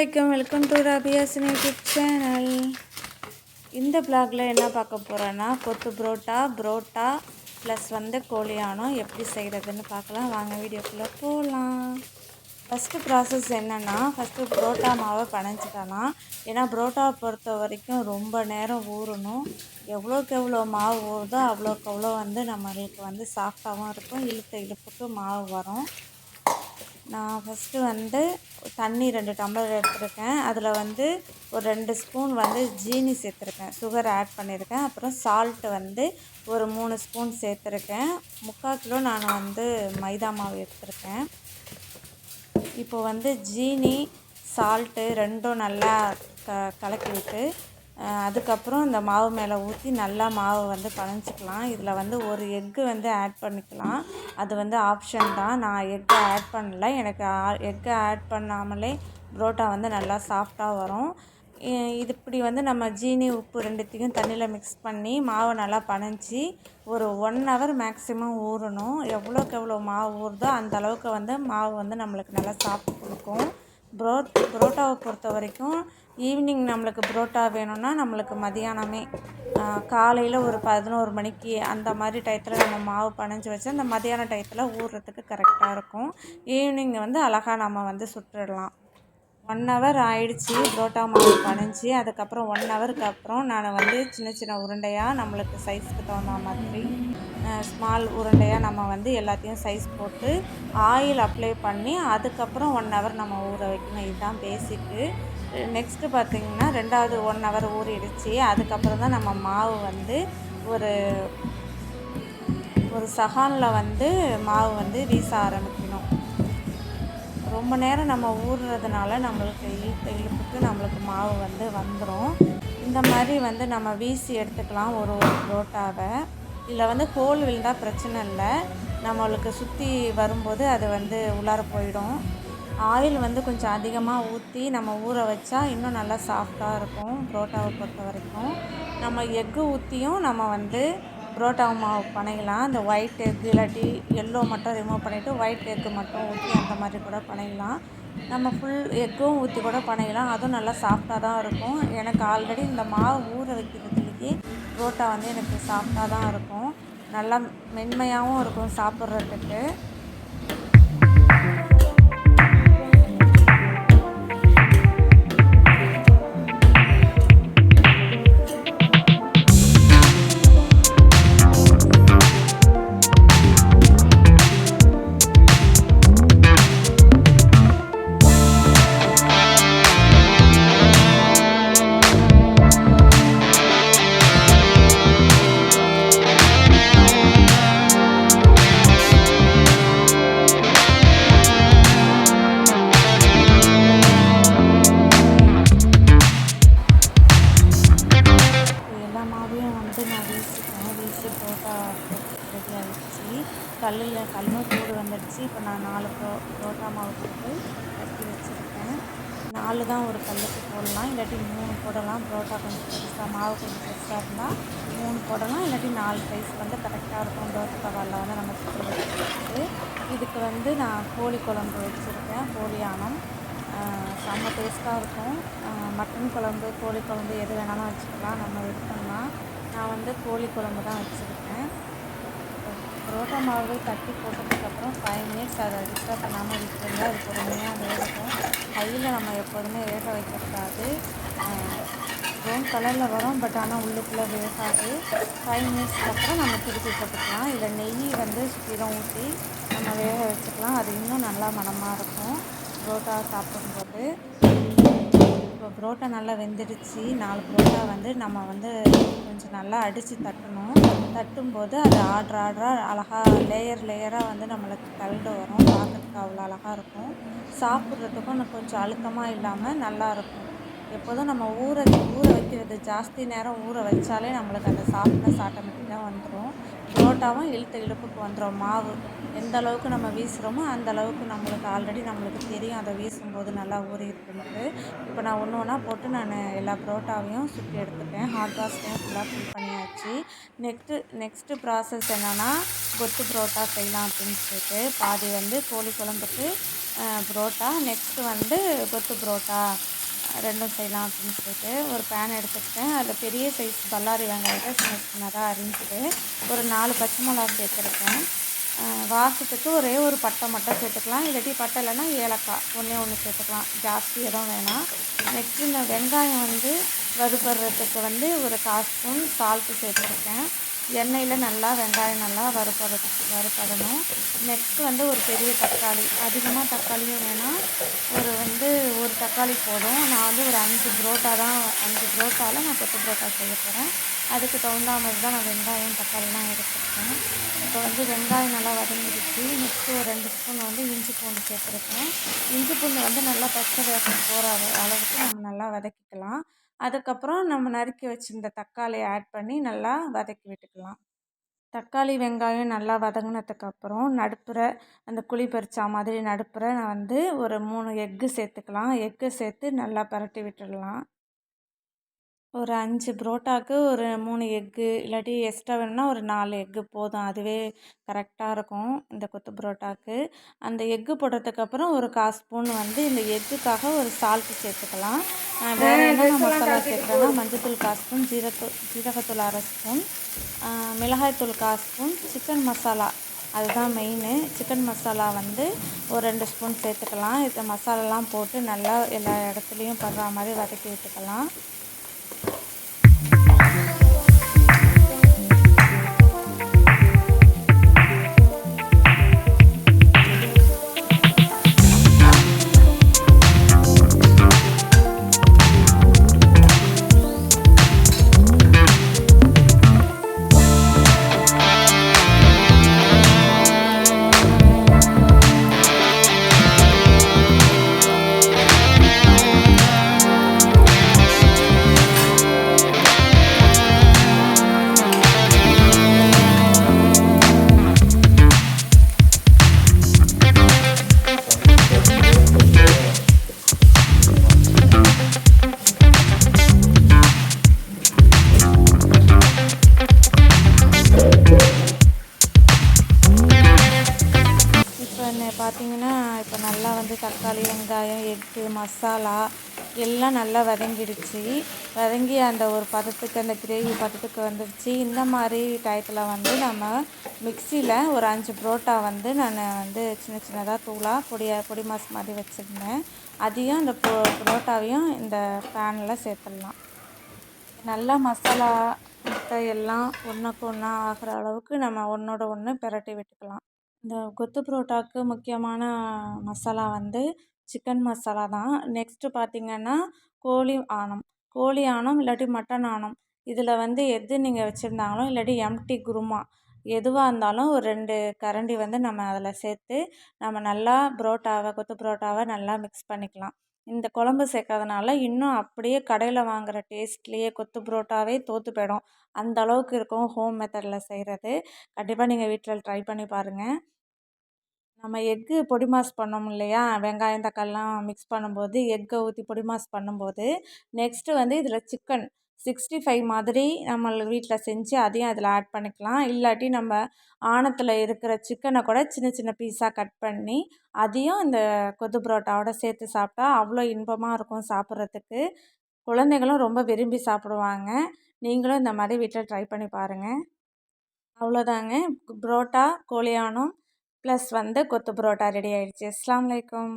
வலைக்கம் welcome to ரபியாசினி YouTube channel. இந்த பிளாகில் என்ன பார்க்க போகிறேன்னா கொத்து புரோட்டா புரோட்டா ப்ளஸ் வந்து கோழியானம் எப்படி செய்கிறதுன்னு பார்க்கலாம். வாங்க வீடியோக்குள்ளே போகலாம் ஃபஸ்ட்டு ப்ராசஸ் என்னென்னா ஃபஸ்ட்டு புரோட்டா மாவை பனைஞ்சிக்கலாம் ஏன்னா புரோட்டாவை பொறுத்த வரைக்கும் ரொம்ப நேரம் ஊறணும். எவ்வளோக்கு எவ்வளோ மாவு ஊறுதோ அவ்வளோக்கு அவ்வளோ வந்து நம்மளுக்கு வந்து சாஃப்டாகவும் இருக்கும். இழுத்த இழுப்புக்கு மாவு வரும். நான் ஃபஸ்ட்டு வந்து தண்ணி ரெண்டு டம்ளர் எடுத்துருக்கேன். அதில் வந்து ஒரு ரெண்டு ஸ்பூன் வந்து ஜீனி சேர்த்துருக்கேன். சுகர் ஆட் பண்ணியிருக்கேன். அப்புறம் சால்ட்டு வந்து ஒரு மூணு ஸ்பூன் சேர்த்துருக்கேன். முக்கால் கிலோ நான் வந்து மைதா மாவு எடுத்திருக்கேன். இப்போ வந்து ஜீனி சால்ட்டு ரெண்டும் நல்லா க கலக்கி விட்டு அதுக்கப்புறம் இந்த மாவு மேலே ஊற்றி நல்லா மாவு வந்து பனைஞ்சிக்கலாம். இதில் வந்து ஒரு எக்கு வந்து ஆட் பண்ணிக்கலாம். அது வந்து ஆப்ஷன் தான். நான் எக்கை ஆட் பண்ணல. எனக்கு எக்கை ஆட் பண்ணாமலே புரோட்டா வந்து நல்லா சாஃப்டாக வரும். இது இப்படி வந்து நம்ம ஜீனி உப்பு ரெண்டுத்தையும் தண்ணியில் மிக்ஸ் பண்ணி மாவை நல்லா பனைஞ்சி ஒரு ஒன் ஹவர் மேக்ஸிமம் ஊறணும். எவ்வளோக்கு எவ்வளோ மாவு ஊறுதோ அந்த அளவுக்கு வந்து மாவு வந்து நம்மளுக்கு நல்லா சாப்பிட்டு கொடுக்கும். ப்ரோ புரோட்டாவை பொறுத்த வரைக்கும் ஈவினிங் நம்மளுக்கு புரோட்டா வேணும்னா நம்மளுக்கு மதியானமே. காலையில் ஒரு பதினோரு மணிக்கு அந்த மாதிரி டயத்தில் நம்ம மாவு பனைஞ்சு வச்சு அந்த மதியான டயத்தில் ஊறுறதுக்கு கரெக்டாக இருக்கும். ஈவினிங் வந்து அழகாக நம்ம வந்து சுட்டுடலாம். ஒன் ஹவர் ஆயிடுச்சு புரோட்டா மாவு பனைஞ்சி அதுக்கப்புறம் ஒன் ஹவருக்கு அப்புறம் நான் வந்து சின்ன சின்ன உருண்டையாக நம்மளுக்கு சைஸ்க்கு தகுந்த மாதிரி ஸ்மால் உருண்டையாக நம்ம வந்து எல்லாத்தையும் சைஸ் போட்டு ஆயில் அப்ளை பண்ணி அதுக்கப்புறம் ஒன் ஹவர் நம்ம ஊற வைக்கணும். இதுதான் பேசிக்கு நெக்ஸ்ட்டு பார்த்திங்கன்னா ரெண்டாவது ஒன் ஹவர் ஊறிடுச்சு. அதுக்கப்புறம் தான் நம்ம மாவு வந்து ஒரு ஒரு சகானில் வந்து மாவு வந்து வீச ஆரம்பிக்கணும். ரொம்ப நேரம் நம்ம ஊறுறதுனால நம்மளுக்கு இழுத்த இழுப்புக்கு நம்மளுக்கு மாவு வந்து வந்துடும் இந்த மாதிரி வந்து நம்ம வீசி எடுத்துக்கலாம் ஒரு ஒரு புரோட்டாவை. இதில் வந்து ஹோல் விழுந்தால் பிரச்சனை இல்லை. நம்மளுக்கு சுற்றி வரும்போது அது வந்து உள்ளார போயிடும். ஆயில் வந்து கொஞ்சம் அதிகமாக ஊற்றி நம்ம ஊற வச்சா இன்னும் நல்லா சாஃப்டாக இருக்கும் புரோட்டாவை பொறுத்த வரைக்கும். நம்ம எக்கு ஊற்றியும் நம்ம வந்து புரோட்டா மாவு பண்ணிக்கலாம் அந்த ஒயிட் எக் இல்லாட்டி எல்லோ மட்டும் ரிமூவ் பண்ணிவிட்டு ஒயிட் எக்கு மட்டும் ஊற்றி அந்த மாதிரி கூட பண்ணிக்கலாம் நம்ம ஃபுல் எக்கும் ஊற்றி கூட பண்ணிக்கலாம் அதுவும் நல்லா சாஃப்டாக தான் இருக்கும். எனக்கு ஆல்ரெடி இந்த மாவு ஊற வைக்கிறதுலேயே புரோட்டா வந்து எனக்கு சாஃப்டாக தான் இருக்கும். நல்லா மென்மையாகவும் இருக்கும் சாப்பிட்றதுக்கு. கல்லில் கல்லும் சூடு வந்துடுச்சு. இப்போ நான் நாலு புரோ புரோட்டா மாவு போட்டு கட்டி வச்சுருக்கேன். நாலு தான் ஒரு கல்லுக்கு போடலாம். இல்லாட்டி மூணு போடலாம். புரோட்டா கொஞ்சம் பெருசாக மாவு கொஞ்சம் பெருசாக இருந்தால் மூணு போடலாம். இல்லாட்டி நாலு சைஸ் வந்து கரெக்டாக இருக்கும். தோசை தவாலில் வந்து நம்ம சுற்றி வச்சுருக்கு இதுக்கு வந்து நான் கோழி குழம்பு வச்சுருக்கேன். கோழி ஆனம் செம்ம டேஸ்ட்டாக இருக்கும். மட்டன் குழம்பு கோழி குழம்பு எது வேணாலும் வச்சுக்கலாம். நம்ம விருப்பம்னா நான் வந்து கோழி குழம்பு தான் வச்சுருக்கேன். புரோட்டா மாவு தட்டி போட்டதுக்கப்புறம் ஃபைவ் மினிட்ஸ் அதை டிஸ்டர்ப் பண்ணாமல் விட்டுருங்க அது பொறுமையாக வேகட்டும். கையில் நம்ம எப்போதுமே வேக வைக்கக்கூடாது. ப்ரௌன் கலரில் வரும் பட் ஆனால் உள்ளுக்குள்ளே வேகாது. ஃபைவ் மினிட்ஸ்க்கு அப்புறம் நம்ம திருப்பி போட்டுக்கலாம். இதில் நெய் வந்து சுற்றிலும் ஊற்றி நம்ம வேக வச்சுக்கலாம். அது இன்னும் நல்லா மனமாக இருக்கும். புரோட்டா சாப்பிடும்போது. இப்போ புரோட்டா நல்லா வெந்துடுச்சு. நாலு புரோட்டா வந்து நம்ம வந்து கொஞ்சம் நல்லா அடித்து தட்டணும். தட்டும்போது அது ஆர்டர் ஆர்டராக அழகாக லேயர் லேயராக வந்து நம்மளுக்கு தள்ளிட்டு வரும். பார்க்குறதுக்கு அவ்வளோ அழகாக இருக்கும். சாப்பிட்றதுக்கும் கொஞ்சம் அழுத்தமாக இல்லாமல் நல்லாயிருக்கும் எப்போதும் நம்ம ஊற ஊற வைக்கிறது ஜாஸ்தி நேரம் ஊற வச்சாலே நம்மளுக்கு அந்த சாஃப்ட்னஸ் ஆட்டோமேட்டிக்காக வந்துடும் புரோட்டாவும் இழுத்து இழுப்புக்கு வந்துடும் மாவு எந்த அளவுக்கு நம்ம வீசுகிறோமோ அந்த அளவுக்கு நம்மளுக்கு ஆல்ரெடி நம்மளுக்கு தெரியும். அதை வீசும்போது நல்லா ஊறி இருக்குன்ட்டு இப்போ நான் ஒன்று ஒன்றா போட்டு நான் எல்லா புரோட்டாவையும் சுற்றி எடுத்துட்டேன். ஹாட் பாக்ஸ்லையும் ஃபுல்லாக ஃபில் பண்ணியாச்சு. நெக்ஸ்ட்டு நெக்ஸ்ட்டு ப்ராசஸ் என்னென்னா கொத்து புரோட்டா செய்யலாம் அப்படின்னு சொல்லிட்டு பாதி வந்து கோழி குழம்புக்கு புரோட்டா நெக்ஸ்ட்டு வந்து கொத்து புரோட்டா. ரெண்டும் செய்யலாம் அப்படின்னு சொல்லிட்டு ஒரு பேன் எடுத்துக்கிட்டேன். அதில் பெரிய சைஸ் பல்லாரி வெங்காயத்தை சின்ன சின்னதாக அரிஞ்சிட்டு ஒரு நாலு பச்சை மிளகா சேர்த்துருக்கேன். வாசத்துக்கு ஒரே ஒரு பட்டை மட்டும் சேர்த்துக்கலாம். இல்லாட்டி பட்டை இல்லைன்னா ஏலக்காய் ஒன்றே ஒன்று சேர்த்துக்கலாம். ஜாஸ்தி எதுவும் வேணாம். நெக்ஸ்ட்டு இந்த வெங்காயம் வந்து வறுபடுறதுக்கு வந்து ஒரு கால் ஸ்பூன் சால்ட்டு சேர்த்துருக்கேன். எண்ணெயில் நல்லா வெங்காயம் நல்லா வறுப்பட வறுப்படணும். நெக்ஸ்ட்டு வந்து ஒரு பெரிய தக்காளி. அதிகமாக தக்காளியும் வேணாம் ஒரு வந்து ஒரு தக்காளி போதும். நான் வந்து ஒரு அஞ்சு புரோட்டா தான் அஞ்சு புரோட்டாவில் நான் கொத்து புரோட்டா செய்ய போகிறேன் அதுக்கு தகுந்த மாதிரி தான் நான் வெங்காயம் தக்காளிலாம் எடுத்துருக்கேன் இப்போ வந்து வெங்காயம் நல்லா வதங்கிடுச்சு. நெக்ஸ்ட்டு ஒரு ரெண்டு ஸ்பூன் வந்து இஞ்சி பூண்டு சேர்த்துருக்கேன். இஞ்சி பூண்டு வந்து நல்லா பச்சை வேகம் போகிற அளவுக்கு நம்ம நல்லா வதக்கிக்கலாம். அதுக்கப்புறம் நம்ம நறுக்கி வச்சுருந்த தக்காளியை ஆட் பண்ணி நல்லா வதக்கி விட்டுக்கலாம். தக்காளி வெங்காயம் நல்லா வதங்கினதுக்கப்புறம் நடுப்புற அந்த குழி பறிச்சா மாதிரி நடுப்புற நான் வந்து ஒரு மூணு எக்கு சேர்த்துக்கலாம். எக்கு சேர்த்து நல்லா பரட்டி விட்டுடலாம். ஒரு அஞ்சு புரோட்டாவுக்கு ஒரு மூணு எக்கு இல்லாட்டி எக்ஸ்ட்ரா வேணும்னா ஒரு நாலு எக்கு போதும். அதுவே கரெக்டாக இருக்கும் இந்த கொத்து புரோட்டாவுக்கு அந்த எக்கு போடுறதுக்கப்புறம் ஒரு கால் ஸ்பூன் வந்து இந்த எக்குக்காக ஒரு சால்ட்டு சேர்த்துக்கலாம். வேறு என்னென்ன மசாலா சேர்க்குறேன்னா மஞ்சத்தூள் கால் ஸ்பூன் ஜீரத்தூள் ஜீரகத்தூள் அரை ஸ்பூன் மிளகாய்த்தூள் கால் ஸ்பூன் சிக்கன் மசாலா அதுதான் மெயினு சிக்கன் மசாலா வந்து ஒரு ரெண்டு ஸ்பூன் சேர்த்துக்கலாம். இந்த மசாலாலாம் போட்டு நல்லா எல்லா இடத்துலையும் படுற மாதிரி வதக்கி விட்டுக்கலாம். தக்காளி வெங்காயம் எக்கு மசாலா எல்லாம் நல்லா வதங்கிடுச்சு. வதங்கி அந்த ஒரு பதத்துக்கு அந்த கிரேவி பதத்துக்கு வந்துடுச்சு. இந்த மாதிரி டயத்தில் வந்து நம்ம மிக்சியில் ஒரு அஞ்சு புரோட்டா வந்து நான் வந்து சின்ன சின்னதாக தூளாக பொடியை பொடி மாஸ் மாதிரி வச்சுருந்தேன். அதையும் அந்த புரோ புரோட்டாவையும் இந்த பேனில் சேர்த்துடலாம். நல்லா மசாலா முட்டை எல்லாம் ஒன்றுக்கு ஒன்றா ஆகிற அளவுக்கு நம்ம ஒன்றோட ஒன்று பிரட்டி விட்டுக்கலாம். இந்த கொத்து பரோட்டாவுக்கு முக்கியமான மசாலா வந்து சிக்கன் மசாலா தான். நெக்ஸ்ட்டு பார்த்திங்கன்னா கோழி ஆணம். கோழி ஆணம் இல்லாட்டி மட்டன் ஆணம். இதில் வந்து எது நீங்கள் வச்சுருந்தாங்களோ இல்லாட்டி எம்டி குருமா. எதுவாக இருந்தாலும் ஒரு ரெண்டு கரண்டி வந்து நம்ம அதில் சேர்த்து நம்ம நல்லா புரோட்டாவை கொத்து புரோட்டாவை நல்லா மிக்ஸ் பண்ணிக்கலாம். இந்த குழம்பு சேர்க்கறதுனால இன்னும் அப்படியே கடையில் வாங்குகிற டேஸ்ட்லேயே கொத்து புரோட்டாவே தோற்று போயிடும். அந்த அளவுக்கு இருக்கும் ஹோம் மெத்தடில் செய்கிறது கண்டிப்பாக நீங்கள் வீட்டில் ட்ரை பண்ணி பாருங்கள் நம்ம எக்கு பொடி மாஸ் பண்ணோம் இல்லையா? வெங்காயம் தக்காளிலாம் மிக்ஸ் பண்ணும்போது எக்கை ஊற்றி பொடி மாஸ் பண்ணும்போது நெக்ஸ்ட்டு வந்து இதில் சிக்கன் சிக்ஸ்டி ஃபைவ் மாதிரி நம்ம வீட்டில் செஞ்சு அதையும் அதில் ஆட் பண்ணிக்கலாம். இல்லாட்டி நம்ம ஆணத்தில் இருக்கிற சிக்கனை கூட சின்ன சின்ன பீஸாக கட் பண்ணி அதையும் இந்த கொத்து புரோட்டாவோட சேர்த்து சாப்பிட்டா அவ்வளோ இன்பமாக இருக்கும் சாப்பிட்றதுக்கு. குழந்தைகளும் ரொம்ப விரும்பி சாப்பிடுவாங்க. நீங்களும் இந்த மாதிரி வீட்டில் ட்ரை பண்ணி பாருங்கள் அவ்வளோதாங்க. புரோட்டா கோழியானம் ப்ளஸ் வந்து கொத்து பரோட்டா ரெடி ஆகிடுச்சி அஸ்லாம் வலைக்கம்